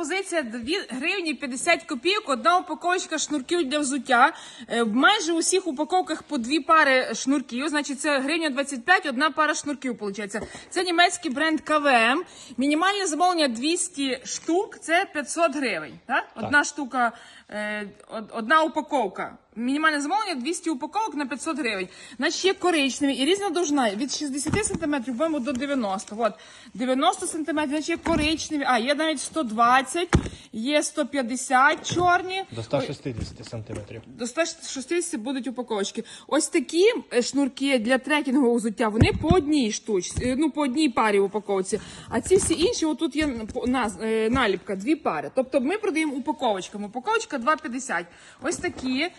пропозиція 2 гривні 50 копійок, одна упаковочка шнурків для взуття. Е, В майже усіх упаковках по дві пари шнурків. Значить, це гривня 25, одна пара шнурків. Виходить. Це німецький бренд КВМ. Мінімальне замовлення 200 штук, це 500 гривень. Так? Одна штука, е, одна упаковка. Мінімальне замовлення 200 упаковок на 500 гривень. Значить, є коричневі і різна довжина від 60 см по-моєму, до 90. От 90 см, значить є коричневі, а є навіть 120, є 150 чорні. До 160 сантиметрів. До 160 будуть упаковочки. Ось такі е, шнурки для трекінгового взуття, вони по одній штучці, е, ну по одній парі в упаковці. А ці всі інші, отут є е, наліпка, дві пари. Тобто ми продаємо упаковочками. Упаковочка 2,50. Ось такі.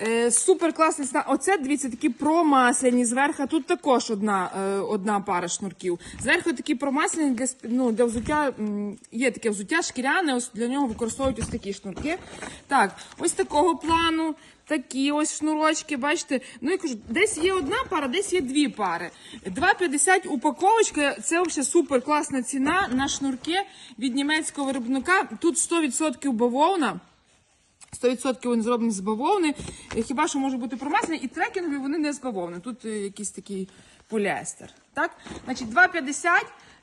Е, супер класний ста. Оце дивіться, такі промасляні зверху. Тут також одна, е, одна пара шнурків. Зверху такі промасляні для ну, для взуття. Є таке взуття шкіряне. Ось для нього використовують ось такі шнурки. Так, ось такого плану. Такі ось шнурочки, бачите. Ну я кажу, десь є одна пара, десь є дві пари. 2,50 упаковочка. Це взагалі супер класна ціна на шнурки від німецького виробника. Тут 100% бавовна. 100% вони зроблені з бавовни. Е, Хіба що може бути промасляні, і трекінгові вони не з бавовни. Тут е, якийсь такий поліестер. Так? Значить, 2,50,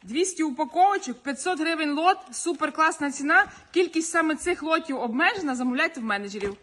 200 упаковочок, 500 гривень лот, супер класна ціна. Кількість саме цих лотів обмежена. Замовляйте в менеджерів.